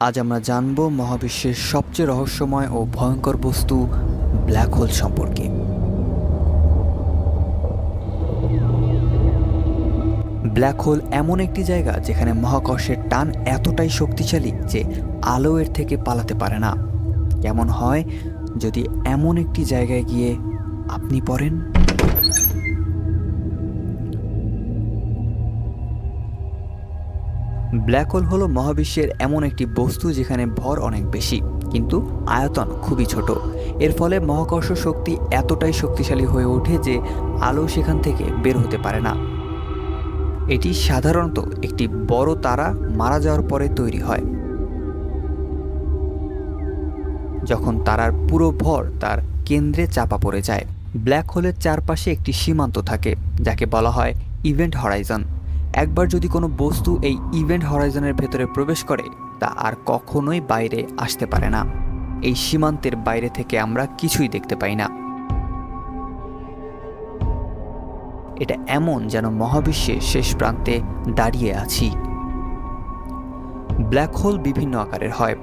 আজ আমরা জানব মহাবিশ্বের সবচেয়ে রহস্যময় ও ভয়ঙ্কর বস্তু ব্ল্যাক হোল সম্পর্কে। ব্ল্যাক হোল এমন একটি জায়গা যেখানে মহাকর্ষের টান এতটাই শক্তিশালী যে আলো এর থেকে পালাতে পারে না। কেমন হয়? যদি এমন একটি জায়গায় গিয়ে আপনি পড়েন। ব্ল্যাক হোল হলো মহাবিশ্বের এমন একটি বস্তু যেখানে ভর অনেক বেশি, কিন্তু আয়তন খুবই ছোট। এর ফলে মহাকর্ষ শক্তি এতটাই শক্তিশালী হয়ে ওঠে যে আলো সেখান থেকে বের হতে পারে না। এটি সাধারণত একটি বড় তারা মারা যাওয়ার পরে তৈরি হয়। যখন তারার পুরো ভর তার কেন্দ্রে চাপা পড়ে যায় ব্ল্যাক হোলের চারপাশে একটি সীমান্ত থাকে, যাকে বলা হয় ইভেন্ট হরাইজন একবার যদি কোনো বস্তু এই ইভেন্ট হরাইজনের ভেতরে প্রবেশ করে, তা আর কখনোই বাইরে আসতে পারে না। এই সীমান্তের বাইরে থেকে আমরা কিছুই দেখতে পাই না। এটা এমন যেন মহাবিশ্বের শেষ প্রান্তে দাঁড়িয়ে আছি। ব্ল্যাক হোল বিভিন্ন আকারের হয়।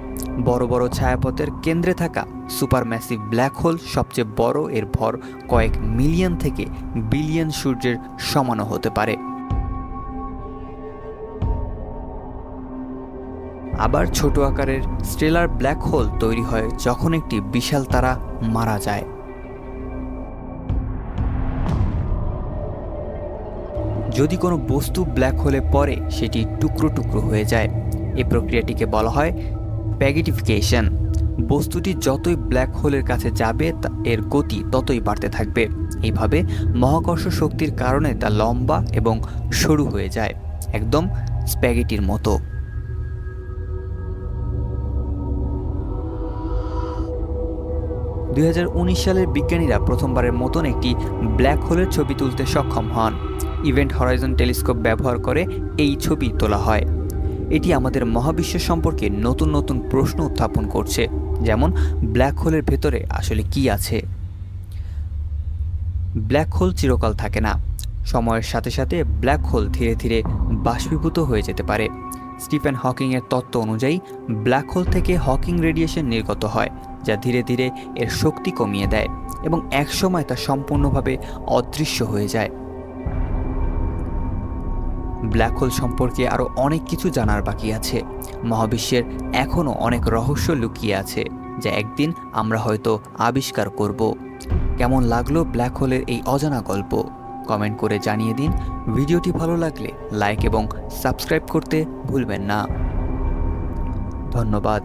বড় বড় ছায়াপথের কেন্দ্রে থাকা সুপারম্যাসিভ ব্ল্যাক হোল সবচেয়ে বড় এর ভর কয়েক মিলিয়ন থেকে বিলিয়ন সূর্যের সমানও হতে পারে। আবার ছোট আকারের স্টেলার ব্ল্যাক হোল তৈরি হয় যখন একটি বিশাল তারা মারা যায়। যদি কোনো বস্তু ব্ল্যাক হোলে পড়ে, সেটি টুকরো টুকরো হয়ে যায়। এই প্রক্রিয়াটিকে বলা হয় প্যাগিটিফিকেশন। বস্তুটি যতই ব্ল্যাক হোলের কাছে যাবে এর গতি ততই বাড়তে থাকবে। এইভাবে মহাকর্ষ শক্তির কারণে তা লম্বা এবং সরু হয়ে যায়, একদম স্প্যাগেটির মতো। দুই হাজার উনিশ সালের বিজ্ঞানীরা প্রথমবারের মতন একটি ব্ল্যাক হোলের ছবি তুলতে সক্ষম হন। ইভেন্ট হরাইজন টেলিস্কোপ ব্যবহার করে এই ছবি তোলা হয়। এটি আমাদের মহাবিশ্ব সম্পর্কে নতুন নতুন প্রশ্ন উত্থাপন করছে, যেমন ব্ল্যাক হোলের ভেতরে আসলে কি আছে? ব্ল্যাক হোল চিরকাল থাকে না। সময়ের সাথে সাথে ব্ল্যাক হোল ধীরে ধীরে বাষ্পীভূত হয়ে যেতে পারে। স্টিফেন হকিংয়ের তত্ত্ব অনুযায়ী, ব্ল্যাক হোল থেকে হকিং রেডিয়েশন নির্গত হয়। যা ধীরে ধীরে এর শক্তি কমিয়ে দেয় এবং একসময় তা সম্পূর্ণভাবে অদৃশ্য হয়ে যায়। ব্ল্যাক হোল সম্পর্কে আরও অনেক কিছু জানার বাকি আছে। মহাবিশ্বের এখনও অনেক রহস্য লুকিয়ে আছে, যা একদিন আমরা হয়তো আবিষ্কার করব। কেমন লাগল ব্ল্যাক হোলের এই অজানা গল্প? কমেন্ট করে জানিয়ে দিন। ভিডিওটি ভালো লাগলে লাইক এবং সাবস্ক্রাইব করতে ভুলবেন না। ধন্যবাদ।